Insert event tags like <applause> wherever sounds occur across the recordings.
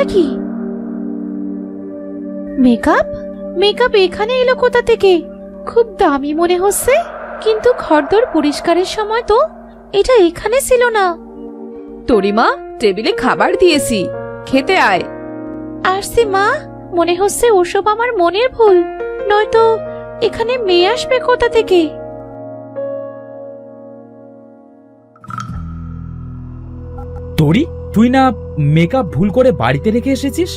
এইটা কি? Makeup? Makeup এখানে এলো কোথা থেকে? খুব দামি মনে হচ্ছে কিন্তু ঘরদোর পরিষ্কারের সময় তো এটা এখানে ছিল না। তোরিমা টেবিলে খাবার দিয়েছি খেতে আয়। আসছি মা মনে হচ্ছে ওসব আমার মনের ভুল নয়তো এখানে মেয়ে আসবে কোথা থেকে? তোরি তুই না মেকআপ ভুল করে বাড়িতে রেখে এসেছিস?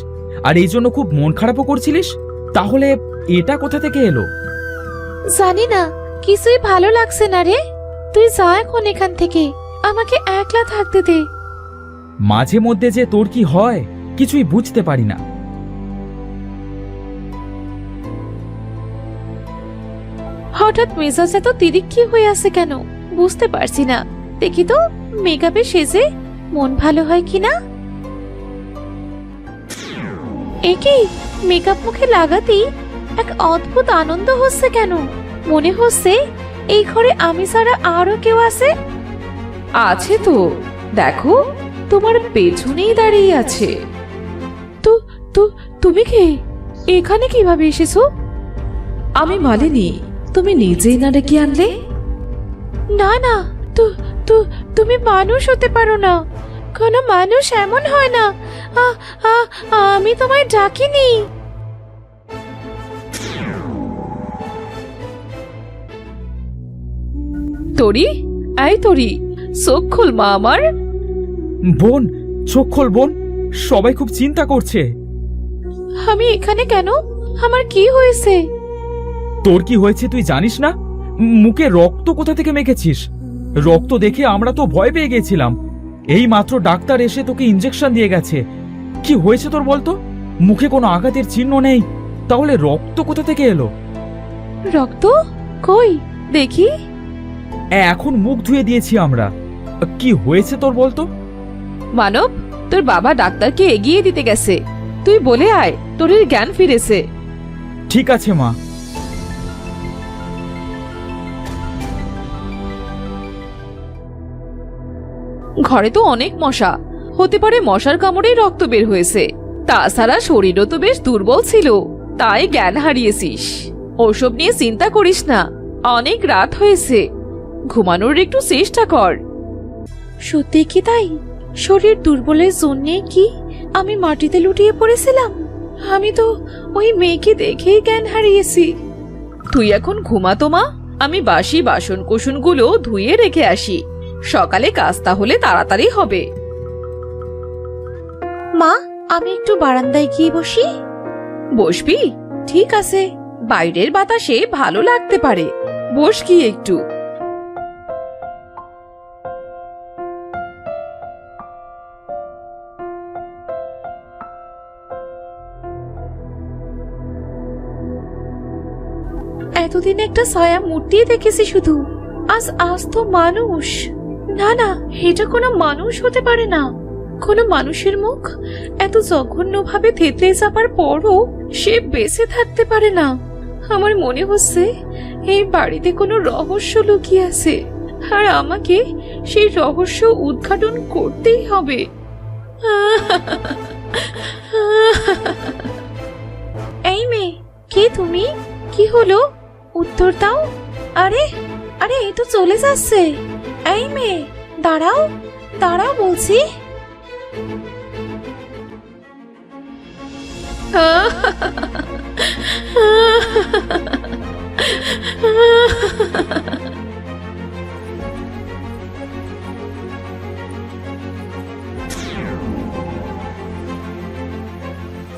আর এই জন্য খুব মন খারাপও করছিলিস? তাহলে এটা কোথা থেকে এলো? জানি না কিছুই ভালো লাগছে না রে। তুই যা এখন এখান থেকে আমাকে একলা থাকতে দে। মাঝে মধ্যে যে তোর কি হয় কিছুই বুঝতে পারি না। হঠাৎ মেজাজ এত তিরিক্ষি হয়ে আছে কেন? বুঝতে পারছি না। দেখি তো মেকআপে সেজে মন ভালো হয় কিনা একি মেকআপ মুখে লাগাতেই এক অদ্ভুত আনন্দ হচ্ছে কেন? মনে হচ্ছে এই ঘরে আমি ছাড়া আরও কেউ আছে? আছে তো। দেখো তোমার পেছনেই দাঁড়িয়ে আছে। তো তো তুমি কে? এখানে কীভাবে এসেছ? আমি মালিনী তুমি নিজেই না ডেকে আনলে? না না তো তো তুমি মানুষ হতে পারো না। কোনো মানুষ এমন হয় না। আ, আ, আমি তোমায় ডাকিনি। তরি? এই তরি চোখ খুল মা আমার। বোন চোখ খোল বোন সবাই খুব চিন্তা করছে। আমি এখানে কেন? আমার কি হয়েছে? তোর কি হয়েছে তুই জানিস না? মুখে রক্ত কোথা থেকে মেখেছিস? রক্ত দেখে আমরা তো ভয় পেয়ে গেছিলাম। এই মাত্র ডাক্তার এসে তোকে ইঞ্জেকশন দিয়ে গেছে। কি হয়েছে তোর বলতো? মুখে কোনো আঘাতের চিহ্ন নেই। তাহলে রক্ত কোথা থেকে এলো? রক্ত? কই? দেখি। এখন মুখ ধুয়ে দিয়েছি আমরা। কি হয়েছে তোর বলতো? মানব তোর বাবা ডাক্তারকে এগিয়ে দিতে গেছে। তুই বলে আয় তোর জ্ঞান ফিরেছে। ঠিক আছে মা। ঘরে তো অনেক মশা। হতে পারে মশার কামড়েই রক্ত বের হয়েছে। তাছাড়া শরীরও তো বেশ দুর্বল ছিল। তাই জ্ঞান হারিয়েছিস। ওসব নিয়ে চিন্তা করিস না। অনেক রাত হয়েছে। ঘুমানোর একটু চেষ্টা কর। সত্যি কি তাই? শরীর দুর্বলের জন্যে কি আমি মাটিতে লুটিয়ে পড়েছিলাম? আমি তো ওই মেয়েকে দেখেই জ্ঞান হারিয়েছি। তুই এখন ঘুমাতো মা। আমি বাসি বাসন কুসনগুলো ধুয়ে রেখে আসি। সকালে কাজ তাহলে তাড়াতাড়ি হবে। মা আমি একটু বারান্দায় গিয়ে বসি। বসবি? ঠিক আছে। বাইরের বাতাসে ভালো লাগতে পারে। বস কি একটু। এতদিন একটা ছায়া মূর্তি দেখেছি শুধু। আজ আজ তো মানুষ। না না, এটা কোনো মানুষ হতে পারে না। কোনো মানুষের মুখ এত জঘন্যভাবে থেতলে যাবার পরও সে বেঁচে থাকতে পারে না। আমার মনে হচ্ছে এই বাড়িতে কোনো রহস্য লুকিয়ে আছে, আর আমাকে সেই রহস্য উদ্ঘাটন করতেই হবে। এই মেয়ে, কে তুমি? কি হলো? উত্তর দাও। আরে আরে এই তো চলে যাচ্ছে। এই মেয়ে, দাঁড়াও দাঁড়াও বলছি।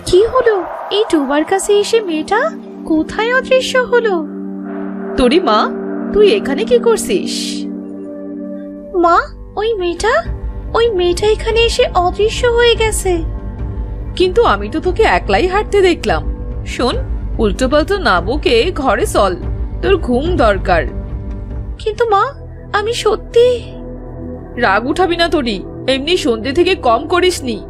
কি হলো? এই ডোবার কাছে এসে মেয়েটা কোথায় অদৃশ্য হলো? তোরি মা, তুই এখানে কি করছিস? মা ওই মেয়েটা? ওই মেয়েটা এখানে এসে অদৃশ্য হয়ে গেছে। কিন্তু আমি তো তোকে একলাই হাঁটতে দেখলাম। শোন উল্টো পাল্টো না বকে ঘরে চল তোর ঘুম দরকার। কিন্তু মা আমি সত্যি রাগ উঠাবি না তোরই এমনি সন্ধ্যে থেকে কম করিসনি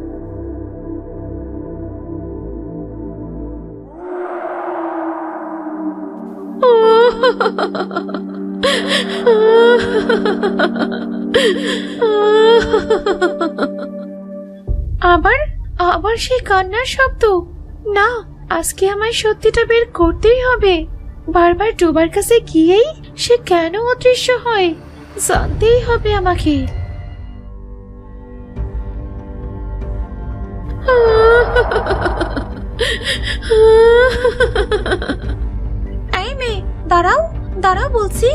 <laughs> আবার আবার সেই কান্নার শব্দ? না, আজকে আমায় সত্যিটা বের করতেই হবে। বারবার ডোবার কাছে গিয়েই সে কেন অদৃশ্য হয়, জানতেই হবে আমাকে। দাঁড়াও দাঁড়াও বলছি।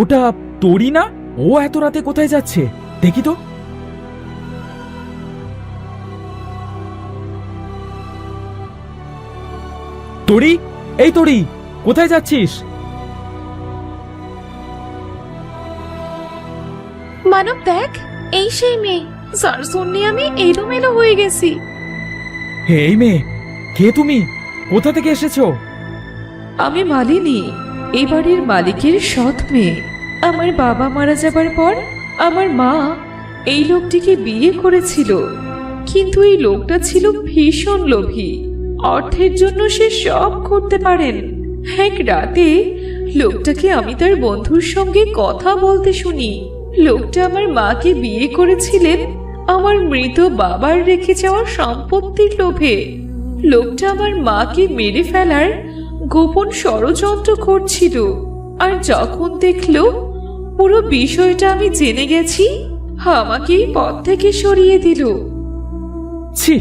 ওটা তোরই না? ও এত রাতে কোথায় যাচ্ছে? দেখি তো। তরি? এই তরি কোথায় যাচ্ছিস? মানব দেখ এই সেই মেয়ে। যার জন্য আমি এলোমেলো হয়ে গেছি। হে এই মেয়ে কে তুমি? কোথা থেকে এসেছ? আমি মালিনী। এই বাড়ির মালিকের সৎ মেয়ে। আমার বাবা মারা যাবার পর আমার মা এই লোকটিকে বিয়ে করেছিল। কিন্তু এই লোকটা ছিল ভীষণ লোভী। অর্থের জন্য সে সব করতে পারেন। এক রাতে লোকটাকে আমি তার বন্ধুর সঙ্গে কথা বলতে শুনি। লোকটা আমার মাকে বিয়ে করেছিলেন। আমার মৃত বাবার রেখে যাওয়া সম্পত্তির লোভে। লোকটা আমার মাকে মেরে ফেলার গোপন ষড়যন্ত্র করছিল। আর যখন দেখল পুরো বিষয়টা আমি জেনে গেছি আমাকে এই পথ থেকে সরিয়ে দিল। ছি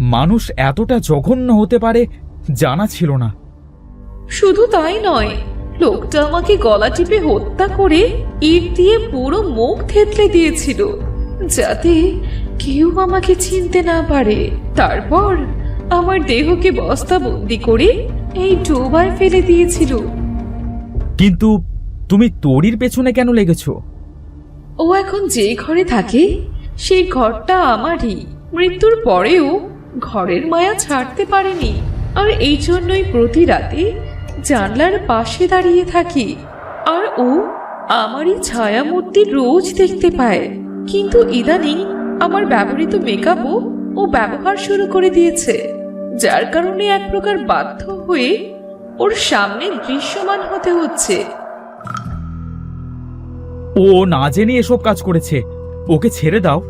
মানুষ এতটা জঘন্য হতে পারে জানা ছিল না। শুধু তাই নয় লোকটা আমাকে গলা টিপে হত্যা করে ইট দিয়ে পুরো মুখ থেতলে দিয়েছিল যাতে কেউ আমাকে চিনতে না পারে। তারপর আমার দেহকে বস্তাবন্দি করে এই ডোবায় ফেলে দিয়েছিল। কিন্তু তুমি তরির পেছনে কেন লেগেছো? ও এখন যে ঘরে থাকে সেই ঘরটা আমারই। মৃত্যুর পরেও ঘরের মায়া ছাড়তে পারেনি। আর এই জন্যই প্রতি রাতে জানলার পাশে দাঁড়িয়ে থাকি। আর ও আমারই ছায়া মূর্তি রোজ দেখতে পায়। কিন্তু ইদানিং আমার ব্যবহৃত মেকআপও ও ব্যবহার শুরু করে দিয়েছে। যার কারণে এক প্রকার বাধ্য হয়ে ওর সামনে দৃশ্যমান হতে হচ্ছে। ও না জেনে এসব কাজ করেছে। ওকে ছেড়ে দাও।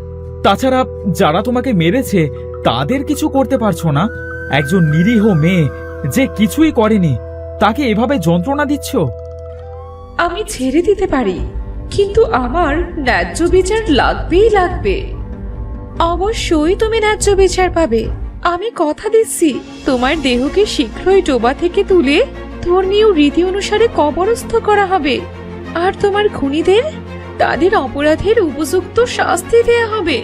তাছাড়া যারা তোমাকে মেরেছে তাদের কিছু করতে পারছ না। একজন নিরীহ মেয়ে যে কিছুই করেনি তাকে এভাবে যন্ত্রণা দিচ্ছ? আমি ছেড়ে দিতে পারি কিন্তু আমার ন্যায্য বিচার লাগবেই লাগবে। অবশ্যই তুমি ন্যায্য বিচার পাবে। আমি কথা দিচ্ছি। তোমার দেহকে শীঘ্রই ডোবা থেকে তুলে ধর্মীয় রীতি অনুসারে কবরস্থ করা হবে। আর তোমার খুনিদের, তাদের অপরাধের উপযুক্ত শাস্তি দেয়া হবে।